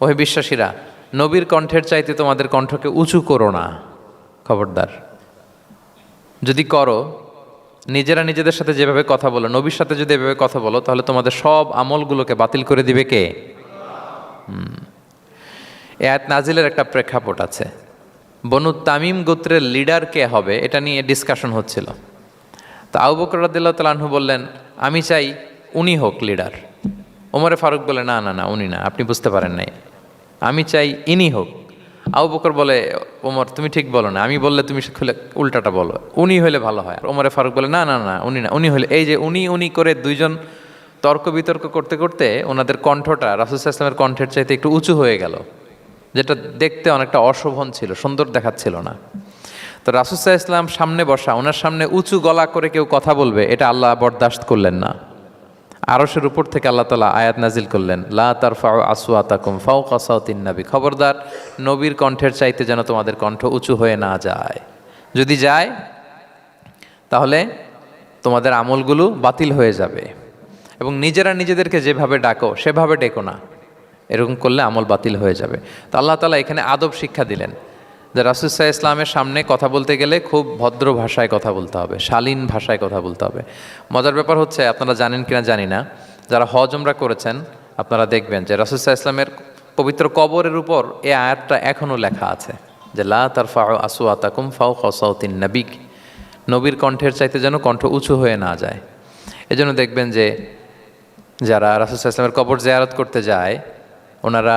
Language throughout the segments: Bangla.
ওহে বিশ্বাসীরা, নবীর কণ্ঠের চাইতে তোমাদের কণ্ঠকে উঁচু করো না, খবরদার। যদি করো, নিজেরা নিজেদের সাথে যেভাবে কথা বলো, নবীর সাথে যদি এভাবে কথা বলো, তাহলে তোমাদের সব আমলগুলোকে বাতিল করে দিবে কে? এত নাজিলের একটা প্রেক্ষাপট আছে। বনু তামিম গোত্রের লিডার কে হবে, এটা নিয়ে ডিসকাশন হচ্ছিল। তো আবু বকর রাদিল্লাহ তালাহু বললেন, আমি চাই উনি হোক লিডার। ওমরে ফারুক বলে, না না না, উনি না, আপনি বুঝতে পারেন নাই। আমি চাই ইনি হোক। আবু বকর বলে, ওমর, তুমি ঠিক বলো না। আমি বললে, তুমি খুলে উল্টাটা বলো। উনি হলে ভালো হয়। ওমরে ফারুক বলে, না না না, উনি না। উনি হলে, এই যে উনি উনি করে দুইজন তর্ক বিতর্ক করতে করতে ওনাদের কণ্ঠটা রাসুসাহ ইসলামের কণ্ঠের চাইতে একটু উঁচু হয়ে গেল। যেটা দেখতে অনেকটা অশোভন ছিল, সুন্দর দেখাচ্ছিল না। তো রাসুসাহ ইসলাম সামনে বসা, ওনার সামনে উঁচু গলা করে কেউ কথা বলবে, এটা আল্লাহ বরদাস্ত করলেন না। আরশের উপর থেকে আল্লাহ তালা আয়াত নাজিল করলেন, লা তার ফাও আসু আতাকুম ফাও কাসাউতিন নাবি। খবরদার, নবীর কণ্ঠের চাইতে যেন তোমাদের কণ্ঠ উঁচু হয়ে না যায়। যদি যায়, তাহলে তোমাদের আমলগুলো বাতিল হয়ে যাবে। এবং নিজেরা নিজেদেরকে যেভাবে ডাকো, সেভাবে ডেকো না। এরকম করলে আমল বাতিল হয়ে যাবে। তো আল্লাহ তালা এখানে আদব শিক্ষা দিলেন। যে রাসুসাহ ইসলামের সামনে কথা বলতে গেলে খুব ভদ্র ভাষায় কথা বলতে হবে, শালীন ভাষায় কথা বলতে হবে। মজার ব্যাপার হচ্ছে, আপনারা জানেন কিনা জানি না, যারা হজ আমরা করেছেন, আপনারা দেখবেন যে রাসুসাহ ইসলামের পবিত্র কবরের উপর এ আয়াতটা এখনও লেখা আছে, যে লা তার ফাও আসু আতাকুম ফাও খসাউদ্দিন নাবিক। নবীর কণ্ঠের চাইতে যেন কণ্ঠ উঁচু হয়ে না যায়। এজন্য দেখবেন যে যারা রাসুসাহ ইসলামের কবর জেয়ারত করতে যায়, ওনারা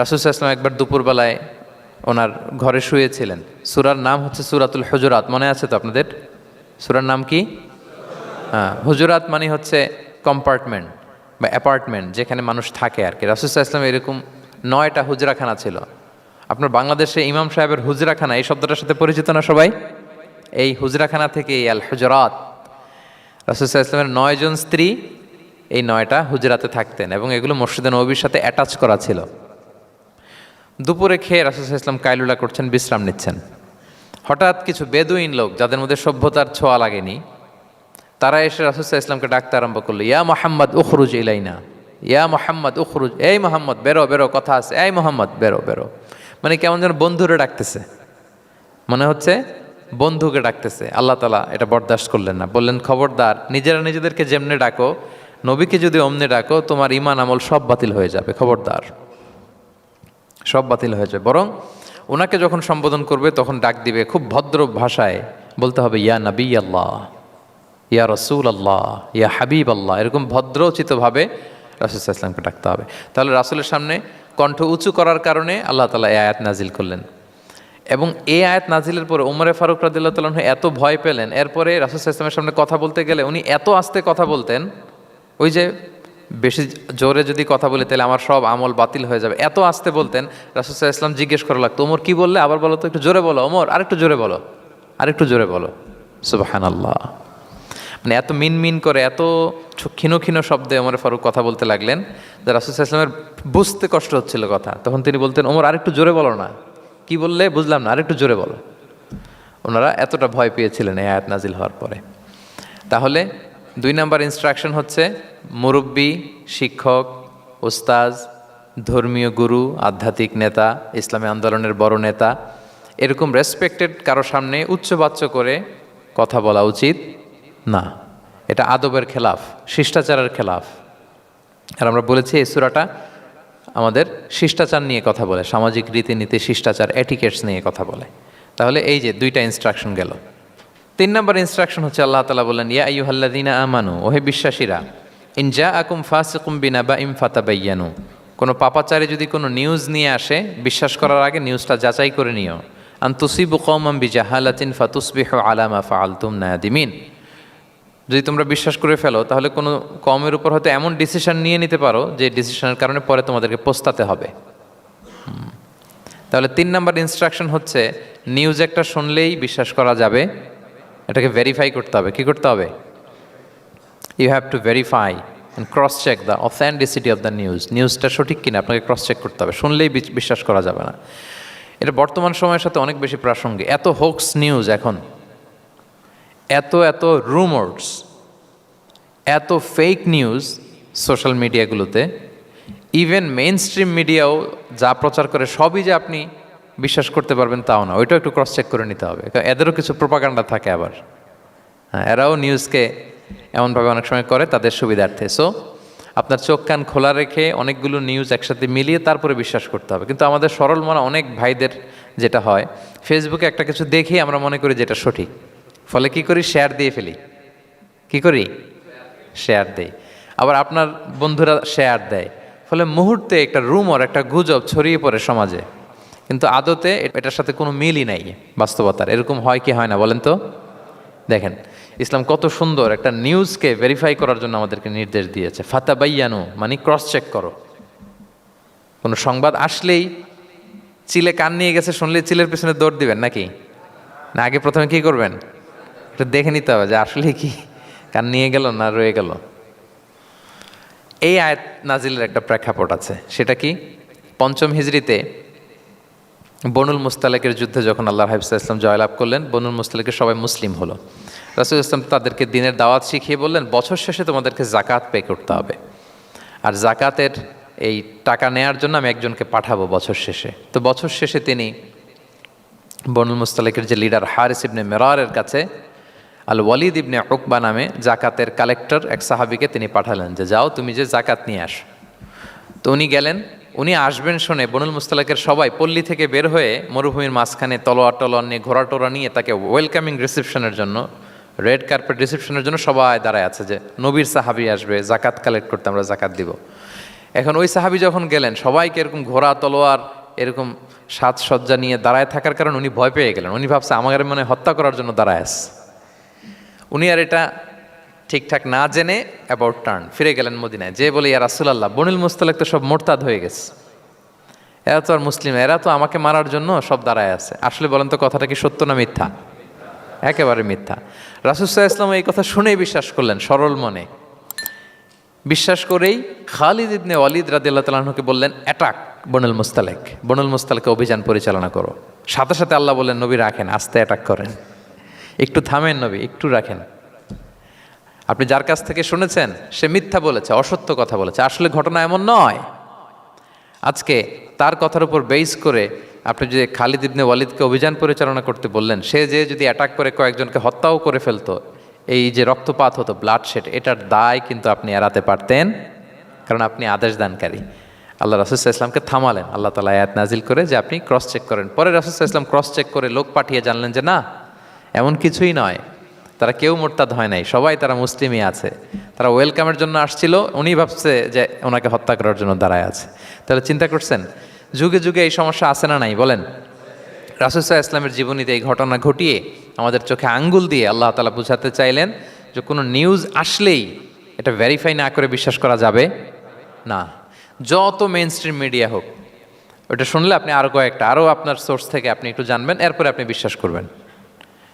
রাসুসাহ ইসলাম একবার দুপুরবেলায় ওনার ঘরে শুয়েছিলেন। সুরার নাম হচ্ছে সুরাতুল হজরাত, মনে আছে তো আপনাদের? সুরার নাম কি? হ্যাঁ হুজুরাত মানে হচ্ছে কম্পার্টমেন্ট বা অ্যাপার্টমেন্ট যেখানে মানুষ থাকে আর কি রাসুসাহ ইসলাম এরকম নয়টা হুজরাখানা ছিল। আপনার বাংলাদেশে ইমাম সাহেবের হুজরাখানা, এই শব্দটার সাথে পরিচিত না সবাই? এই হুজরাখানা থেকে এই আল হুজরাত রাসুসাহ ইসলামের নয়জন স্ত্রী এই নয়টা হুজরাতে থাকতেন এবং এগুলো মসজিদে নবীর সাথে অ্যাটাচ করা ছিল। দুপুরে খেয়ে রাসুসাহ ইসলাম কাইলুলা করছেন, বিশ্রাম নিচ্ছেন। হঠাৎ কিছু বেদুইন লোক, যাদের মধ্যে সভ্যতার ছোঁয়া লাগেনি, তারা এসে রাসুসাহ ইসলামকে ডাকতে আরম্ভ করল, ইয়া মোহাম্মদ, উখরুজ ইলাইনা। ইয়া মোহাম্মদ, উখরুজ। এই মোহাম্মদ, বেরো বেরো, কথা আছে। এই মোহাম্মদ, বেরো বেরো। মানে কেমন যেন বন্ধুরে ডাকতেছে। মনে হচ্ছে বন্ধুকে ডাকতেছে। আল্লাহ তালা এটা বরদাস্ত করলেন না। বললেন, খবরদার, নিজেরা নিজেদেরকে যেমনে ডাকো, নবীকে যদি অমনে ডাকো, তোমার ইমান আমল সব বাতিল হয়ে যাবে। খবরদার। সব বাতিল হয়ে যাবে বরং ওনাকে যখন সম্বোধন করবে, তখন ডাক দিবে খুব ভদ্র ভাষায়, বলতে হবে, ইয়া নবী আল্লাহ ইয়া রসুল আল্লাহ ইয়া হাবিব আল্লাহ এরকম ভদ্রোচিতভাবে রাসুল ইসলামকে ডাকতে হবে। তাহলে রাসুলের সামনে কণ্ঠ উঁচু করার কারণে আল্লাহ তালা এ আয়াত নাজিল করলেন। এবং এ আয়াত নাজিলের পরে উমরে ফারুক রাদিল্লাহ তালন এত ভয় পেলেন। এরপরে রাসুল ইসলামের সামনে কথা বলতে গেলে উনি এত আস্তে কথা বলতেন, ওই যে বেশি জোরে যদি কথা বলি, তাহলে আমার সব আমল বাতিল হয়ে যাবে। এত আস্তে বলতেন রাসুসাহ ইসলাম জিজ্ঞেস করা লাগতো, ওমর, কি বললে? আবার বলো তো একটু জোরে বলো, ওমর, আরেকটু জোরে বলো, আরেকটু জোরে বলো। সুবাহান আল্লাহ মানে এত মিন মিন করে, এত ক্ষীণ ক্ষীণ শব্দে ওমর ফারুক কথা বলতে লাগলেন যে রাসুসাহ ইসলামের বুঝতে কষ্ট হচ্ছিল কথা। তখন তিনি বলতেন, ওমর, আরেকটু জোরে বলো না। কি বললে? বুঝলাম না, আরেকটু জোরে বলো। ওনারা এতটা ভয় পেয়েছিলেন এই আয়াত নাজিল হওয়ার পরে। তাহলে দুই নাম্বার ইনস্ট্রাকশন হচ্ছে, মুরব্বী, শিক্ষক ওস্তাজ ধর্মীয় গুরু, আধ্যাত্মিক নেতা, ইসলামী আন্দোলনের বড় নেতা, এরকম রেসপেক্টেড কারও সামনে উচ্চবাচ্য করে কথা বলা উচিত না। এটা আদবের খেলাফ, শিষ্টাচারের খেলাফ। আর আমরা বলেছি এই সুরাটা আমাদের শিষ্টাচার নিয়ে কথা বলে, সামাজিক রীতিনীতি, শিষ্টাচার এটিকেটস নিয়ে কথা বলে। তাহলে এই যে দুইটা ইনস্ট্রাকশন গেল। তিন নম্বর ইনস্ট্রাকশন হচ্ছে আল্লাহ তালা বললেন, ইয়া আইয়ুহাল্লাদিনা আমানু, ওহে বিশ্বাসীরা, ইন যা আকুম ফাসিকুম বিনা বা ইম ফাতাবাইয়ানু, কোনো পাপাচারে যদি কোনো নিউজ নিয়ে আসে, বিশ্বাস করার আগে নিউজটা যাচাই করে নিও। আন তুসিবু কৌমাম বি জাহালাতিন ফাতুসবিহ আলামা ফাআলতুম নাদিমিন। যদি তোমরা বিশ্বাস করে ফেলো, তাহলে কোনো কমের উপর হয়তো এমন ডিসিশন নিয়ে নিতে পারো, যে ডিসিশনের কারণে পরে তোমাদেরকে পোস্তাতে হবে। তাহলে তিন নাম্বার ইনস্ট্রাকশন হচ্ছে, নিউজ একটা শুনলেই বিশ্বাস করা যাবে এটাকে ভেরিফাই করতে হবে। কি করতে হবে? You have to verify and cross check the authenticity of the news নিউজটা সঠিক কিনা, আপনাকে ক্রস চেক করতে হবে। শুনলেই বিশ্বাস করা যাবে না। এটা বর্তমান সময়ের সাথে অনেক বেশি প্রাসঙ্গিক। এত হোক্স নিউজ এখন। এত এত রুমার্স এত ফেক নিউজ সোশ্যাল মিডিয়াগুলোতে ইভেন মেইন স্ট্রিম মিডিয়াও যা প্রচার করে, সবই যে আপনি বিশ্বাস করতে পারবেন তাও না। ওইটাও একটু ক্রস চেক করে নিতে হবে। এদেরও কিছু প্রোপাগান্ডা থাকে আবার। হ্যাঁ এরাও নিউজকে এমনভাবে অনেক সময় করে, তাদের সুবিধার্থে। সো আপনার চোখ কান খোলা রেখে অনেকগুলো নিউজ একসাথে মিলিয়ে তারপরে বিশ্বাস করতে হবে। কিন্তু আমাদের সরল মনে অনেক ভাইদের যেটা হয় ফেসবুকে একটা কিছু দেখি আমরা মনে করি যেটা সঠিক। ফলে কি করি? শেয়ার দিয়ে ফেলি। কি করি? শেয়ার দেই। আবার আপনার বন্ধুরা শেয়ার দেয়। ফলে মুহূর্তে একটা রুমর একটা গুজব ছড়িয়ে পড়ে সমাজে। কিন্তু আদতে এটার সাথে কোনো মিলই নাই বাস্তবতার। এরকম হয় কি হয় না বলেন তো? দেখেন, ইসলাম কত সুন্দর একটা নিউজকে ভেরিফাই করার জন্য আমাদেরকে নির্দেশ দিয়েছে। ফাতা বাইয়ানু মানে ক্রস চেক করো। কোনো সংবাদ আসলেই চিলে কান নিয়ে গেছে শুনলে চিলের পেছনে দৌড় দিবেন নাকি? না, আগে প্রথমে কি করবেন? একটু দেখে নিতে হবে যে আসলে কি কান নিয়ে গেল না রয়ে গেল। এই আয়াত নাজিলের একটা প্রেক্ষাপট আছে। সেটা কি? পঞ্চম হিজড়িতে বনুল মুস্তালেকের যুদ্ধে যখন আল্লাহ হাবিবসা ইসলাম জয়লাভ করলেন, বনুল মুস্তালেকের সবাই মুসলিম হলো। রাসুল ইসলাম তাদেরকে দিনের দাওয়াত শিখিয়ে বললেন, বছর শেষে তোমাদেরকে জাকাত পে করতে হবে। আর জাকাতের এই টাকা নেয়ার জন্য আমি একজনকে পাঠাবো বছর শেষে। তো বছর শেষে তিনি বনুল মুস্তালেকের যে লিডার হারিস ইবনে মেরারের কাছে আল ওয়ালিদ ইবনে উকবা নামে জাকাতের কালেক্টর এক সাহাবিকে তিনি পাঠালেন যে, যাও তুমি যে জাকাত নিয়ে আসো। তো উনি গেলেন উনি আসবেন শুনে বনুল মুস্তালাকের সবাই পল্লী থেকে বের হয়ে মরুভূমির মাঝখানে তলোয়ার টলোয়ার নিয়ে, ঘোড়া টোরা নিয়ে তাকে ওয়েলকামিং রিসেপশনের জন্য রেড কার্পেট রিসেপশনের জন্য সবাই দাঁড়ায় আছে যে, নবীর সাহাবি আসবে, জাকাত কালেক্ট করতে আমরা জাকাত দিব। এখন ওই সাহাবি যখন গেলেন, সবাইকে এরকম ঘোড়া তলোয়ার, এরকম সাজসজ্জা নিয়ে দাঁড়ায় থাকার কারণে উনি ভয় পেয়ে গেলেন। উনি ভাবছে, আমাদের মনে হত্যা করার জন্য দাঁড়ায় আছে। উনি আর এটা ঠিকঠাক না জেনে অ্যাবাউট টার্ন ফিরে গেলেন মদিনায়। যে বলে, ইয়া রাসুলাল্লাহ, বনিল মুস্তালেক তো সব মোরতাদ হয়ে গেছে। এরা তো আর মুসলিম, এরা তো আমাকে মারার জন্য সব দাঁড়ায় আছে। আসলে বলেন তো, কথাটা কি সত্য না মিথ্যা? একেবারে মিথ্যা। রাসুসাহ ইসলাম এই কথা শুনেই বিশ্বাস করলেন, সরল মনে। বিশ্বাস করেই খালিদ ইবনে ওয়ালিদ রাদিল্লাহ তালাহকে বললেন অ্যাটাক বনুল মুস্তালেক। বনুল মুস্তালেকে অভিযান পরিচালনা করো। সাথে সাথে আল্লাহ বললেন, নবী রাখেন, আস্তে অ্যাটাক করেন। একটু থামেন নবী, একটু রাখেন। আপনি যার কাছ থেকে শুনেছেন, সে মিথ্যা বলেছে, অসত্য কথা বলেছে। আসলে ঘটনা এমন নয়। আজকে তার কথার উপর বেস করে আপনি যে খালিদ ইবনে ওয়ালিদকে অভিযান পরিচালনা করতে বললেন, সে যে যদি অ্যাটাক করে কয়েকজনকে হত্যাও করে ফেলতো, এই যে রক্তপাত হতো ব্লাড শেড এটার দায় কিন্তু আপনি এড়াতে পারতেন, কারণ আপনি আদেশ দানকারী। আল্লাহ রাসুসাহ ইসলামকে থামালেন। আল্লাহ তালা আয়াত নাজিল করে যে আপনি ক্রস চেক করেন। পরে রাসুসাহ ইসলাম ক্রস চেক করে লোক পাঠিয়ে জানলেন যে না, এমন কিছুই নয়। তারা কেউ মোরতাদ হয় নাই, সবাই তারা মুসলিমই আছে। তারা ওয়েলকামের জন্য আসছিল উনি ভাবছে যে ওনাকে হত্যা করার জন্য দাঁড়ায় আছে। তাহলে চিন্তা করছেন, যুগে যুগে এই সমস্যা আছে না নাই? বলেন। রাসুসাহ ইসলামের জীবনীতে এই ঘটনা ঘটিয়ে আমাদের চোখে আঙ্গুল দিয়ে আল্লাহ তালা বুঝাতে চাইলেন যে কোনো নিউজ আসলেই এটা ভেরিফাই না করে বিশ্বাস করা যাবে না। যত মেন স্ট্রিম মিডিয়া হোক, ওটা শুনলে আপনি আরও কয়েকটা আরও আপনার সোর্স থেকে আপনি একটু জানবেন, এরপরে আপনি বিশ্বাস করবেন।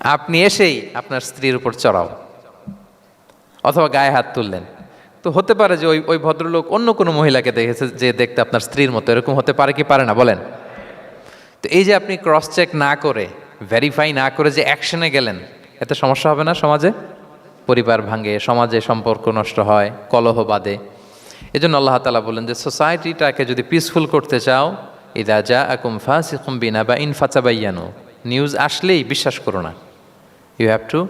আপনি এসেই আপনার স্ত্রীর উপর চড়াও। অথবা গায়ে হাত তুললেন। তো হতে পারে যে ওই ওই ভদ্রলোক অন্য কোনো মহিলাকে দেখেছে যে দেখতে আপনার স্ত্রীর মতো। এরকম হতে পারে কি পারে না? বলেন। তো এই যে আপনি ক্রস চেক না করে ভেরিফাই না করে যে অ্যাকশনে গেলেন, এতে সমস্যা হবে না সমাজে? পরিবার ভাঙে, সমাজে সম্পর্ক নষ্ট হয়, কলহ বাদে এই জন্য আল্লাহ তালা বললেন যে সোসাইটিটাকে যদি পিসফুল করতে চাও, ইদা যা আকুম ফাসিকুম বিনা বা ইনফাচা বাইয়ানো নিউজ আসলেই বিশ্বাস করো না। You have to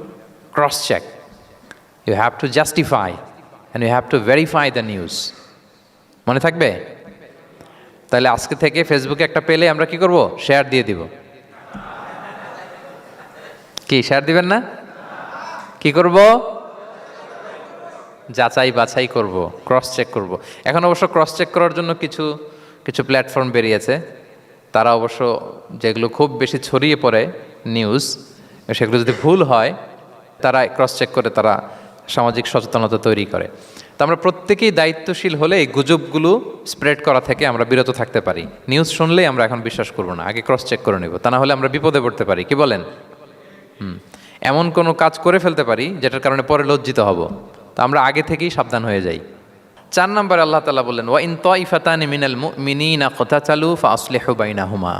cross check you have to justify and you have to verify the news মনে থাকবে? তাহলে আজকে থেকে ফেসবুকে একটা পেলে আমরা কি করব? শেয়ার দিয়ে দিব। কি শেয়ার দিবেন না? কি করব? যাচাই বাছাই করব ক্রস চেক করব। এখন অবশ্য ক্রস চেক করার জন্য কিছু কিছু প্ল্যাটফর্ম বেরিয়েছে। তারা অবশ্য যেগুলো খুব বেশি ছড়িয়ে পড়ে নিউজ সেগুলো যদি ভুল হয়, তারা ক্রস চেক করে তারা সামাজিক সচেতনতা তৈরি করে। তো আমরা প্রত্যেকেই দায়িত্বশীল হলে এই গুজবগুলো স্প্রেড করা থেকে আমরা বিরত থাকতে পারি। নিউজ শুনলেই আমরা এখন বিশ্বাস করব না, আগে ক্রস চেক করে নেব, তা না হলে আমরা বিপদে পড়তে পারি। কি বলেন? হুম, এমন কোনো কাজ করে ফেলতে পারি, যেটার কারণে পরে লজ্জিত হব। তো আমরা আগে থেকেই সাবধান হয়ে যাই। চার নম্বরে আল্লাহ তালা বললেন, ওয়া ইন তয়ফাতানি মিনাল মিনি না কথা চালু ফা আসলিহু বাইনাহুমা।